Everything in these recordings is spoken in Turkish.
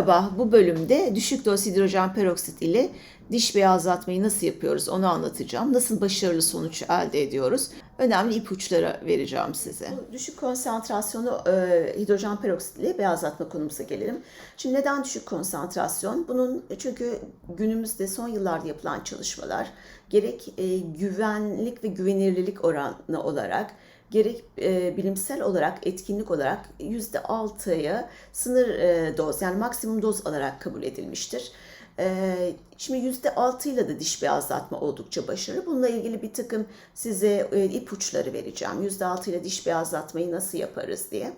Merhaba, bu bölümde düşük doz hidrojen peroksit ile diş beyazlatmayı nasıl yapıyoruz onu anlatacağım. Nasıl başarılı sonuç elde ediyoruz? Önemli ipuçları vereceğim size. Bu düşük konsantrasyonu e, hidrojen peroksit ile beyazlatma konumuza gelelim. Şimdi neden düşük konsantrasyon? Bunun çünkü günümüzde son yıllarda yapılan çalışmalar gerek e, güvenlik ve güvenilirlik oranı olarak gerek e, bilimsel olarak etkinlik olarak %6'ya sınır e, doz yani maksimum doz alarak kabul edilmiştir. E, şimdi %6 ile de diş beyazlatma oldukça başarılı. Bununla ilgili bir takım size e, ipuçları vereceğim. %6 ile diş beyazlatmayı nasıl yaparız diye.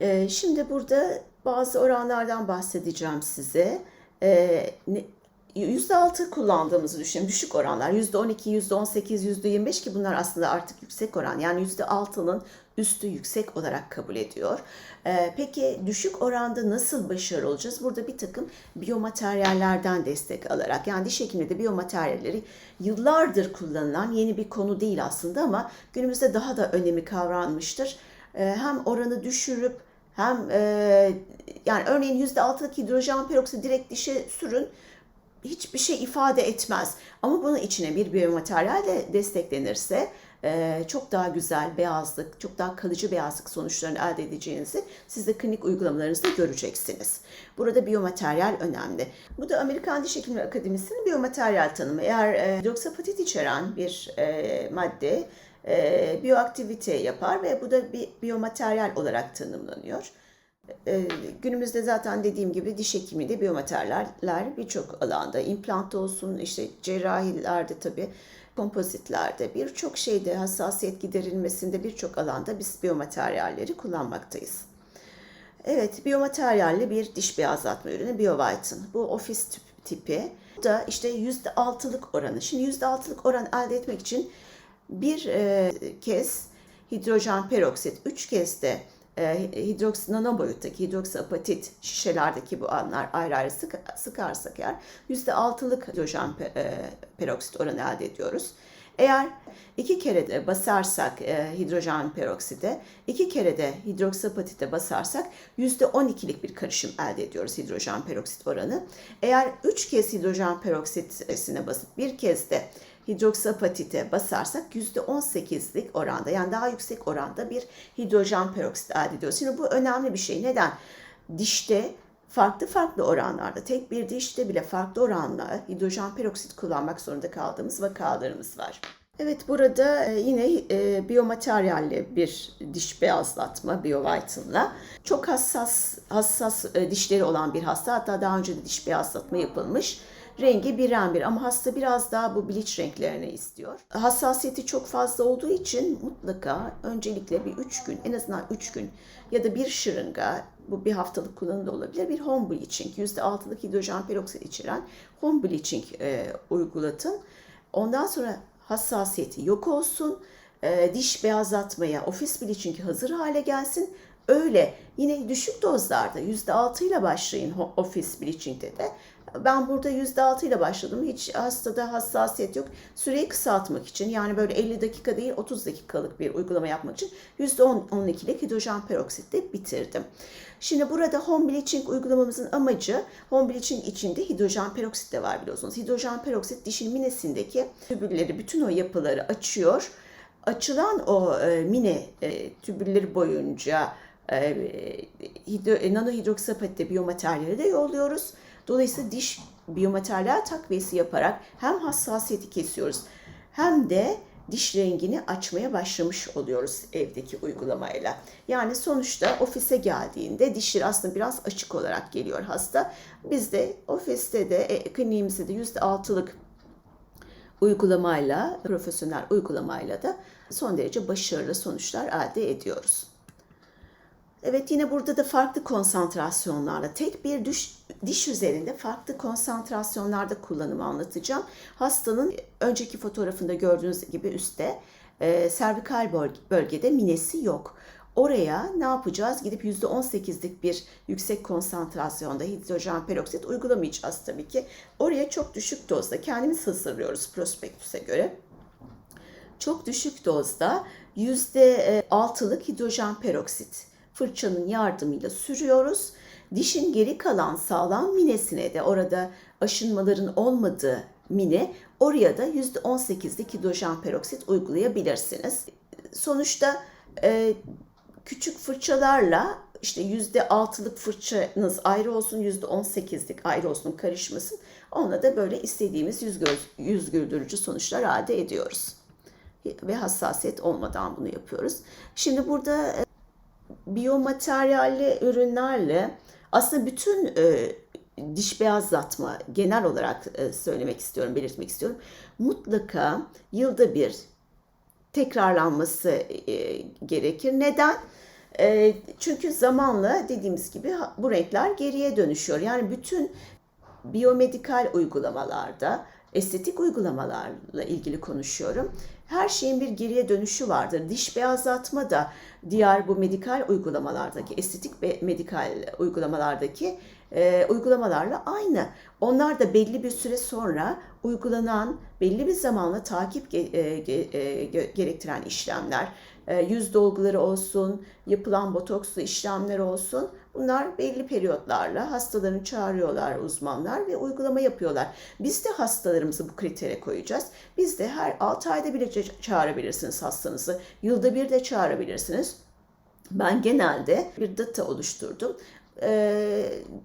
E, şimdi burada bazı oranlardan bahsedeceğim size. %6 kullandığımızı düşünün. Düşük oranlar. %12, %18, %25 ki bunlar aslında artık yüksek oran. Yani %6'nın üstü yüksek olarak kabul ediyor. Ee, peki düşük oranda nasıl başarılı olacağız? Burada bir takım biyomateryallerden destek alarak yani diş hekimliğinde biyomateryalleri yıllardır kullanılan yeni bir konu değil aslında ama günümüzde daha da önemi kavranmıştır. Ee, hem oranı düşürüp hem e, yani örneğin %6'lık hidrojen peroksit direkt dişe sürün hiçbir şey ifade etmez. Ama bunun içine bir biyomateryal de desteklenirse e, çok daha güzel beyazlık, çok daha kalıcı beyazlık sonuçlarını elde edeceğinizi siz de klinik uygulamalarınızda göreceksiniz. Burada biyomateryal önemli. Bu da Amerikan Diş Hekimleri Akademisi'nin biyomateryal tanımı. Eğer e, hidroksapatit içeren bir e, madde e, biyoaktivite yapar ve bu da bir biyomateryal olarak tanımlanıyor. Ee, günümüzde zaten dediğim gibi diş hekimliğinde biyomateryaller birçok alanda, implant olsun, işte cerrahilerde tabii, kompozitlerde, birçok şeyde hassasiyet giderilmesinde birçok alanda biz biyomateryalleri kullanmaktayız. Evet, biyomateryalli bir diş beyazlatma ürünü BioVitin. Bu ofis tipi. Bu da işte %6'lık oranı. Şimdi %6'lık oran elde etmek için bir e, kez hidrojen peroksit, üç kez de e, hidroks nano boyuttaki hidroksiapatit şişelerdeki bu anlar ayrı ayrı sık, sıkarsak eğer %6'lık hidrojen e, peroksit oranı elde ediyoruz. Eğer iki kere de basarsak e, hidrojen perokside, iki kere de hidroksapatite basarsak %12'lik bir karışım elde ediyoruz hidrojen peroksit oranı. Eğer üç kez hidrojen peroksitine basıp bir kez de hidroksapatite basarsak %18'lik oranda yani daha yüksek oranda bir hidrojen peroksit elde ediyoruz. Şimdi bu önemli bir şey. Neden? Dişte farklı farklı oranlarda, tek bir dişte bile farklı oranla hidrojen peroksit kullanmak zorunda kaldığımız vakalarımız var. Evet burada e, yine e, biyomateryalli bir diş beyazlatma BioVitin'la çok hassas hassas e, dişleri olan bir hasta hatta daha önce de diş beyazlatma yapılmış rengi birenbir ama hasta biraz daha bu biliç renklerini istiyor. Hassasiyeti çok fazla olduğu için mutlaka öncelikle bir 3 gün en azından 3 gün ya da bir şırınga bu bir haftalık kullanım olabilir. Bir home bleaching %6'lık hidrojen peroksit içeren home bleaching e, uygulatın. Ondan sonra hassasiyeti yok olsun. E, diş beyazlatmaya ofis bleaching hazır hale gelsin. Öyle yine düşük dozlarda %6 ile başlayın ofis bleaching'de de ben burada %6 ile başladım. Hiç hastada hassasiyet yok. Süreyi kısaltmak için yani böyle 50 dakika değil 30 dakikalık bir uygulama yapmak için %12'lik hidrojen peroksitle bitirdim. Şimdi burada home bleaching uygulamamızın amacı home bleaching içinde hidrojen peroksit de var biliyorsunuz. Hidrojen peroksit dişin minesindeki tübülleri, bütün o yapıları açıyor. Açılan o e, mine e, tübülleri boyunca e, hidro, e, nanohidroksapatite biyomateryali de yolluyoruz. Dolayısıyla diş biyomateryal takviyesi yaparak hem hassasiyeti kesiyoruz hem de diş rengini açmaya başlamış oluyoruz evdeki uygulamayla. Yani sonuçta ofise geldiğinde dişleri aslında biraz açık olarak geliyor hasta. Biz de ofiste de e, kliniğimizde de %6'lık uygulamayla, profesyonel uygulamayla da son derece başarılı sonuçlar elde ediyoruz. Evet yine burada da farklı konsantrasyonlarla tek bir diş, diş üzerinde farklı konsantrasyonlarda kullanımı anlatacağım. Hastanın önceki fotoğrafında gördüğünüz gibi üstte e, servikal bölgede minesi yok. Oraya ne yapacağız? Gidip %18'lik bir yüksek konsantrasyonda hidrojen peroksit uygulamayacağız tabii ki. Oraya çok düşük dozda kendimiz hazırlıyoruz prospektüse göre. Çok düşük dozda %6'lık hidrojen peroksit fırçanın yardımıyla sürüyoruz Dişin geri kalan sağlam minesine de orada aşınmaların olmadığı mine oraya da %18'lik hidrojen peroksit uygulayabilirsiniz. Sonuçta e, küçük fırçalarla işte yüzde altılık fırçanız ayrı olsun, yüzde on sekizlik ayrı olsun karışmasın. Onunla da böyle istediğimiz yüz, göz, yüz güldürücü sonuçlar elde ediyoruz. Ve hassasiyet olmadan bunu yapıyoruz. Şimdi burada biyomateryalli ürünlerle aslında bütün e, diş beyazlatma genel olarak e, söylemek istiyorum, belirtmek istiyorum. Mutlaka yılda bir tekrarlanması e, gerekir. Neden? E, çünkü zamanla dediğimiz gibi bu renkler geriye dönüşüyor. Yani bütün biyomedikal uygulamalarda, estetik uygulamalarla ilgili konuşuyorum. Her şeyin bir geriye dönüşü vardır. Diş beyazlatma da diğer bu medikal uygulamalardaki, estetik ve medikal uygulamalardaki e, uygulamalarla aynı. Onlar da belli bir süre sonra uygulanan, belli bir zamanla takip ge- e, e, ge- gerektiren işlemler, e, yüz dolguları olsun, yapılan botokslu işlemler olsun. Bunlar belli periyotlarla hastalarını çağırıyorlar uzmanlar ve uygulama yapıyorlar. Biz de hastalarımızı bu kritere koyacağız. Biz de her 6 ayda bile ça- çağırabilirsiniz hastanızı. Yılda bir de çağırabilirsiniz. Ben genelde bir data oluşturdum.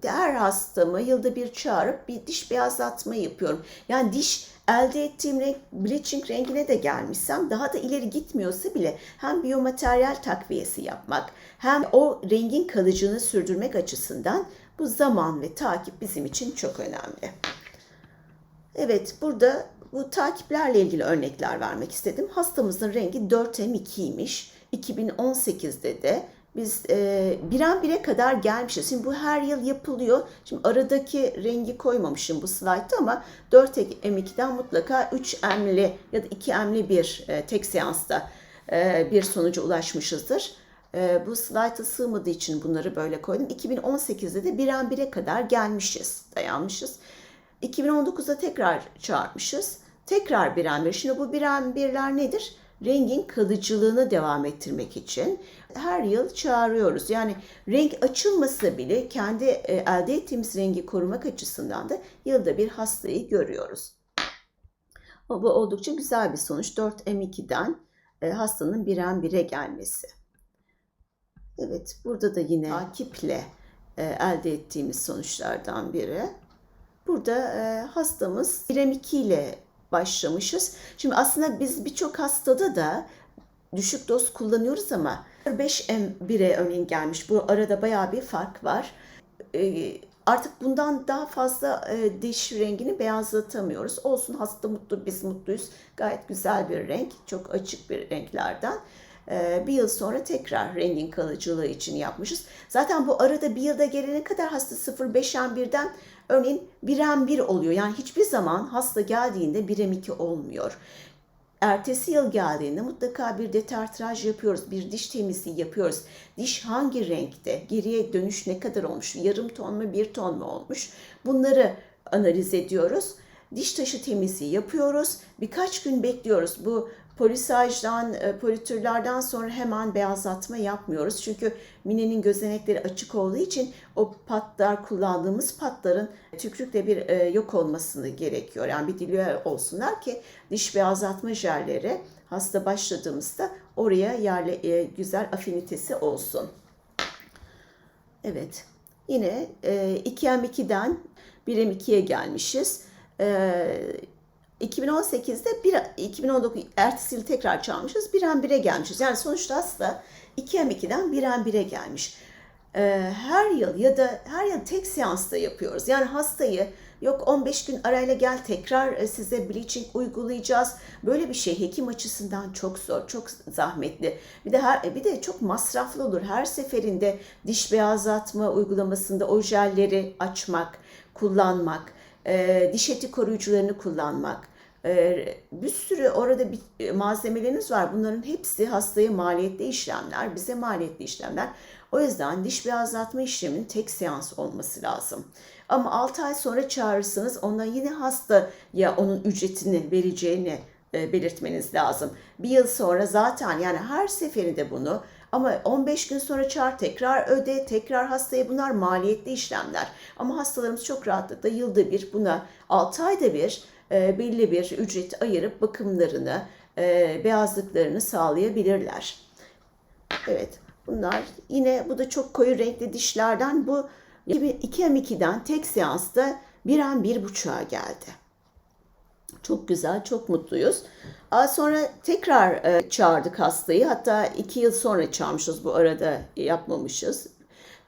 Her hastamı yılda bir çağırıp bir diş beyazlatma yapıyorum. Yani diş elde ettiğim renk bleaching rengine de gelmişsem daha da ileri gitmiyorsa bile hem biyomateryal takviyesi yapmak hem o rengin kalıcını sürdürmek açısından bu zaman ve takip bizim için çok önemli. Evet, burada bu takiplerle ilgili örnekler vermek istedim. Hastamızın rengi 4M2'ymiş. 2018'de de biz e, biren bire kadar gelmişiz. Şimdi bu her yıl yapılıyor. Şimdi aradaki rengi koymamışım bu slaytta ama 4M2'den mutlaka 3M'li ya da 2M'li bir e, tek seansta e, bir sonuca ulaşmışızdır. E, bu slayta sığmadığı için bunları böyle koydum. 2018'de de biren bire kadar gelmişiz, dayanmışız. 2019'da tekrar çağırmışız. Tekrar biren bir. Şimdi bu biren birler nedir? Rengin kalıcılığını devam ettirmek için her yıl çağırıyoruz. Yani renk açılmasa bile kendi e, elde ettiğimiz rengi korumak açısından da yılda bir hastayı görüyoruz. Bu oldukça güzel bir sonuç. 4M2'den e, hastanın biren bire gelmesi. Evet, burada da yine takiple e, elde ettiğimiz sonuçlardan biri. Burada hastamız İrem2 ile başlamışız. Şimdi aslında biz birçok hastada da düşük doz kullanıyoruz ama 5M1'e örneğin gelmiş. Bu arada bayağı bir fark var. E, artık bundan daha fazla e, diş rengini beyazlatamıyoruz. Olsun hasta mutlu, biz mutluyuz. Gayet güzel bir renk, çok açık bir renklerden. E, bir yıl sonra tekrar rengin kalıcılığı için yapmışız. Zaten bu arada bir yılda gelene kadar hasta 0,5M1'den örneğin 1M1 oluyor. Yani hiçbir zaman hasta geldiğinde 1M2 olmuyor. Ertesi yıl geldiğinde mutlaka bir detartraj yapıyoruz, bir diş temizliği yapıyoruz. Diş hangi renkte, geriye dönüş ne kadar olmuş, yarım ton mu, bir ton mu olmuş bunları analiz ediyoruz. Diş taşı temizliği yapıyoruz. Birkaç gün bekliyoruz. Bu polisajdan, e, politürlerden sonra hemen beyazlatma yapmıyoruz. Çünkü minenin gözenekleri açık olduğu için o patlar kullandığımız patların tükrükle bir e, yok olmasını gerekiyor. Yani bir diluer olsunlar ki diş beyazlatma jelleri hasta başladığımızda oraya yerle e, güzel afinitesi olsun. Evet. Yine e, 2M2'den 1M2'ye gelmişiz. E, 2018'de bir, 2019 ertesi yıl tekrar çalmışız. 1M1'e gelmişiz. Yani sonuçta aslında 2M2'den 1M1'e gelmiş. E, her yıl ya da her yıl tek seansta yapıyoruz. Yani hastayı yok 15 gün arayla gel tekrar e, size bleaching uygulayacağız. Böyle bir şey hekim açısından çok zor, çok zahmetli. Bir de her, bir de çok masraflı olur. Her seferinde diş beyazlatma uygulamasında o jelleri açmak, kullanmak, e, diş eti koruyucularını kullanmak. E, bir sürü orada bir malzemeleriniz var. Bunların hepsi hastaya maliyetli işlemler, bize maliyetli işlemler. O yüzden diş beyazlatma işleminin tek seans olması lazım. Ama 6 ay sonra çağırırsanız ona yine hastaya onun ücretini vereceğini e, belirtmeniz lazım. Bir yıl sonra zaten yani her seferinde bunu ama 15 gün sonra çağır tekrar öde tekrar hastaya bunlar maliyetli işlemler. Ama hastalarımız çok rahatlıkla yılda bir buna 6 ayda bir e, belli bir ücret ayırıp bakımlarını e, beyazlıklarını sağlayabilirler. Evet bunlar yine bu da çok koyu renkli dişlerden bu 2M2'den tek seansta bir an bir buçuğa geldi. Çok güzel, çok mutluyuz. Aa, sonra tekrar e, çağırdık hastayı. Hatta iki yıl sonra çağırmışız bu arada yapmamışız.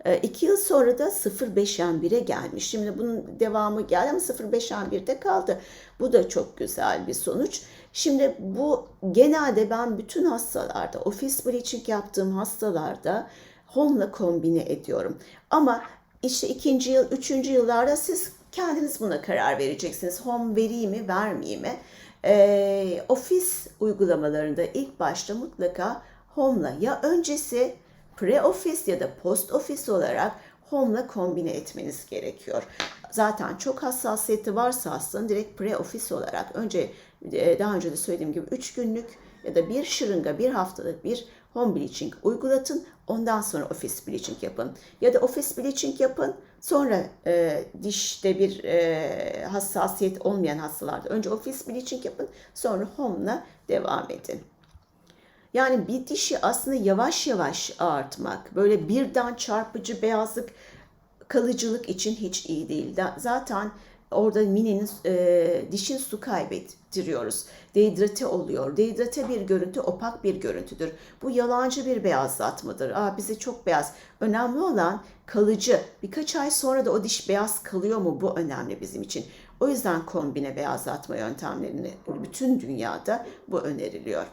E, iki yıl sonra da 0.5M1'e gelmiş. Şimdi bunun devamı geldi ama 0.5M1'de kaldı. Bu da çok güzel bir sonuç. Şimdi bu genelde ben bütün hastalarda, ofis bleaching yaptığım hastalarda home'la kombine ediyorum. Ama işte ikinci yıl, üçüncü yıllarda siz kendiniz buna karar vereceksiniz. Home vereyim mi, vermeyeyim mi? Ee, ofis uygulamalarında ilk başta mutlaka home'la ya öncesi pre-office ya da post-office olarak home'la kombine etmeniz gerekiyor. Zaten çok hassasiyeti varsa hastanın direkt pre-office olarak önce e, daha önce de söylediğim gibi 3 günlük ya da bir şırınga bir haftalık bir home bleaching uygulatın. Ondan sonra office bleaching yapın. Ya da office bleaching yapın. Sonra e, dişte bir e, hassasiyet olmayan hastalarda önce office bleaching yapın. Sonra home'la devam edin. Yani bir dişi aslında yavaş yavaş ağartmak, böyle birden çarpıcı beyazlık, kalıcılık için hiç iyi değil. Zaten orada minenin, e, dişin su kaybettiriyoruz. Dehidrate oluyor. Dehidrate bir görüntü opak bir görüntüdür. Bu yalancı bir beyazlatmadır. Aa bize çok beyaz. Önemli olan kalıcı. Birkaç ay sonra da o diş beyaz kalıyor mu? Bu önemli bizim için. O yüzden kombine beyazlatma yöntemlerini bütün dünyada bu öneriliyor.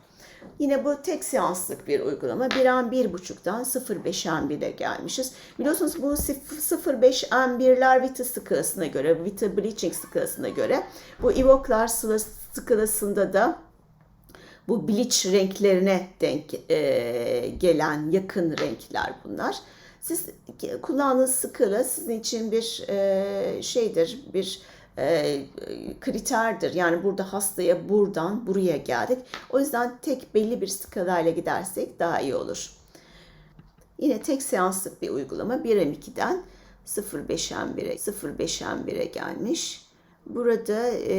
Yine bu tek seanslık bir uygulama. 1 an 1.5'dan 0.5 M1'e gelmişiz. Biliyorsunuz bu 0.5 M1'ler Vita skalasına göre, Vita Bleaching skalasına göre bu Evoklar skalasında da bu bleach renklerine denk e, gelen yakın renkler bunlar. Siz kullandığınız skala sizin için bir e, şeydir, bir e, kriterdir. Yani burada hastaya buradan buraya geldik. O yüzden tek belli bir skalayla gidersek daha iyi olur. Yine tek seanslık bir uygulama 1M2'den 0.5M1'e 0.5M1'e gelmiş. Burada e,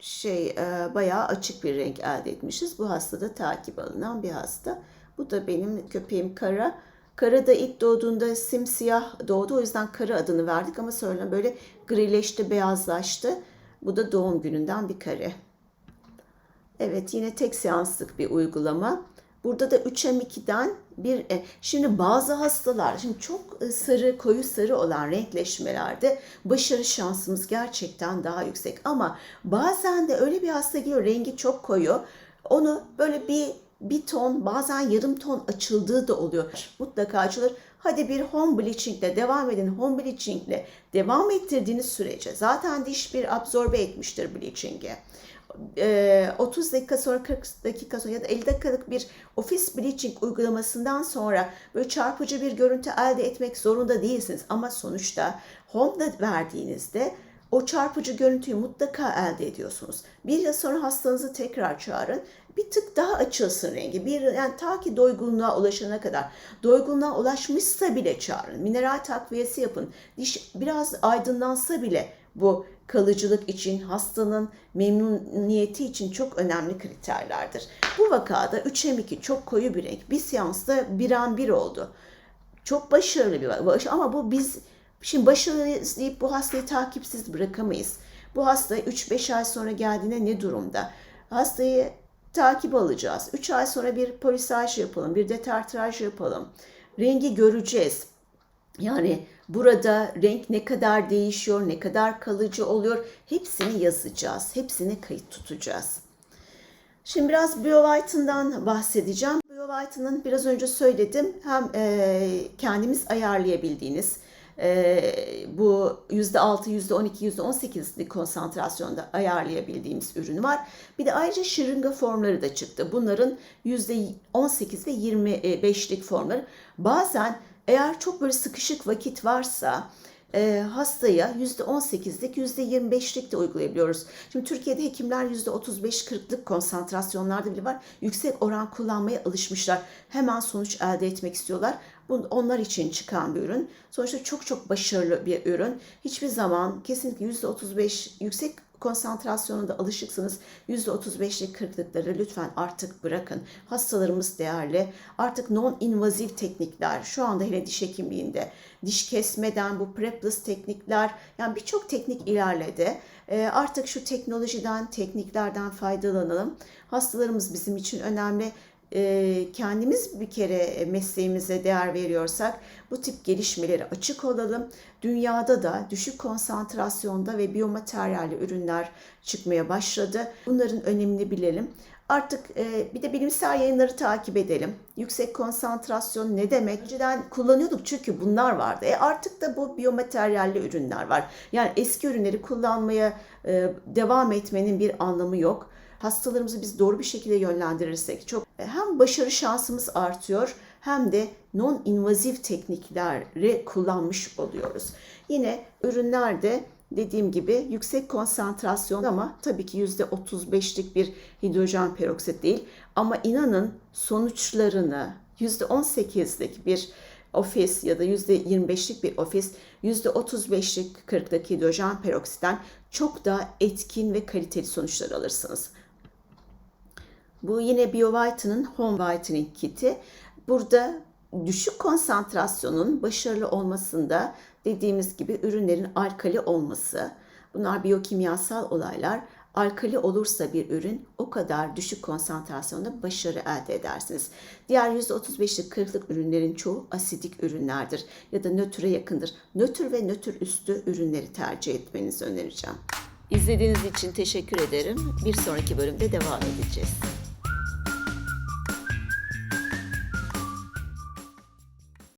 şey e, bayağı açık bir renk elde etmişiz. Bu hastada takip alınan bir hasta. Bu da benim köpeğim Kara. Kara da ilk doğduğunda simsiyah doğdu. O yüzden Kara adını verdik ama sonra böyle grileşti, beyazlaştı. Bu da doğum gününden bir kare. Evet yine tek seanslık bir uygulama. Burada da 3M2'den bir e, şimdi bazı hastalar şimdi çok e, sarı koyu sarı olan renkleşmelerde başarı şansımız gerçekten daha yüksek ama bazen de öyle bir hasta geliyor rengi çok koyu onu böyle bir bir ton bazen yarım ton açıldığı da oluyor. Mutlaka açılır. Hadi bir home bleaching ile devam edin. Home bleaching ile devam ettirdiğiniz sürece zaten diş bir absorbe etmiştir bleaching'i. 30 dakika sonra 40 dakika sonra ya da 50 dakikalık bir ofis bleaching uygulamasından sonra böyle çarpıcı bir görüntü elde etmek zorunda değilsiniz. Ama sonuçta home'da verdiğinizde o çarpıcı görüntüyü mutlaka elde ediyorsunuz. Bir yıl sonra hastanızı tekrar çağırın. Bir tık daha açılsın rengi. Bir yani ta ki doygunluğa ulaşana kadar. Doygunluğa ulaşmışsa bile çağırın. Mineral takviyesi yapın. Diş biraz aydınlansa bile bu kalıcılık için, hastanın memnuniyeti için çok önemli kriterlerdir. Bu vakada 3M2 çok koyu bir renk. Bir seansta bir an bir oldu. Çok başarılı bir ama bu biz Şimdi başarılı deyip bu hastayı takipsiz bırakamayız. Bu hasta 3-5 ay sonra geldiğinde ne durumda? Hastayı takip alacağız. 3 ay sonra bir polisaj yapalım, bir detartraj yapalım. Rengi göreceğiz. Yani burada renk ne kadar değişiyor, ne kadar kalıcı oluyor hepsini yazacağız. Hepsini kayıt tutacağız. Şimdi biraz BioWhite'ından bahsedeceğim. BioWhite'ının biraz önce söyledim. Hem e, kendimiz ayarlayabildiğiniz, e, bu %6, %12, %18'lik konsantrasyonda ayarlayabildiğimiz ürün var. Bir de ayrıca şırınga formları da çıktı. Bunların %18 ve 25'lik formları. Bazen eğer çok böyle sıkışık vakit varsa e, hastaya %18'lik %25'lik de uygulayabiliyoruz. Şimdi Türkiye'de hekimler %35-40'lık konsantrasyonlarda bile var. Yüksek oran kullanmaya alışmışlar. Hemen sonuç elde etmek istiyorlar. Onlar için çıkan bir ürün. Sonuçta çok çok başarılı bir ürün. Hiçbir zaman kesinlikle %35 yüksek konsantrasyonunda alışıksınız. %35'lik 40'lıkları lütfen artık bırakın. Hastalarımız değerli. Artık non-invazif teknikler şu anda hele diş hekimliğinde diş kesmeden bu prepless teknikler yani birçok teknik ilerledi. Ee, artık şu teknolojiden, tekniklerden faydalanalım. Hastalarımız bizim için önemli e, kendimiz bir kere mesleğimize değer veriyorsak bu tip gelişmelere açık olalım. Dünyada da düşük konsantrasyonda ve biyomateryalli ürünler çıkmaya başladı. Bunların önemini bilelim. Artık e, bir de bilimsel yayınları takip edelim. Yüksek konsantrasyon ne demek? Önceden kullanıyorduk çünkü bunlar vardı. E artık da bu biyomateryalli ürünler var. Yani eski ürünleri kullanmaya e, devam etmenin bir anlamı yok hastalarımızı biz doğru bir şekilde yönlendirirsek çok hem başarı şansımız artıyor hem de non-invazif teknikleri kullanmış oluyoruz. Yine ürünlerde dediğim gibi yüksek konsantrasyon ama tabii ki %35'lik bir hidrojen peroksit değil ama inanın sonuçlarını %18'lik bir ofis ya da %25'lik bir ofis %35'lik 40'lık hidrojen peroksitten çok daha etkin ve kaliteli sonuçlar alırsınız. Bu yine BioVita'nın Home Whitening Kit'i. Burada düşük konsantrasyonun başarılı olmasında dediğimiz gibi ürünlerin alkali olması. Bunlar biyokimyasal olaylar. Alkali olursa bir ürün o kadar düşük konsantrasyonda başarı elde edersiniz. Diğer %35'lik 40'lık ürünlerin çoğu asidik ürünlerdir ya da nötre yakındır. Nötr ve nötr üstü ürünleri tercih etmenizi önereceğim. İzlediğiniz için teşekkür ederim. Bir sonraki bölümde devam edeceğiz.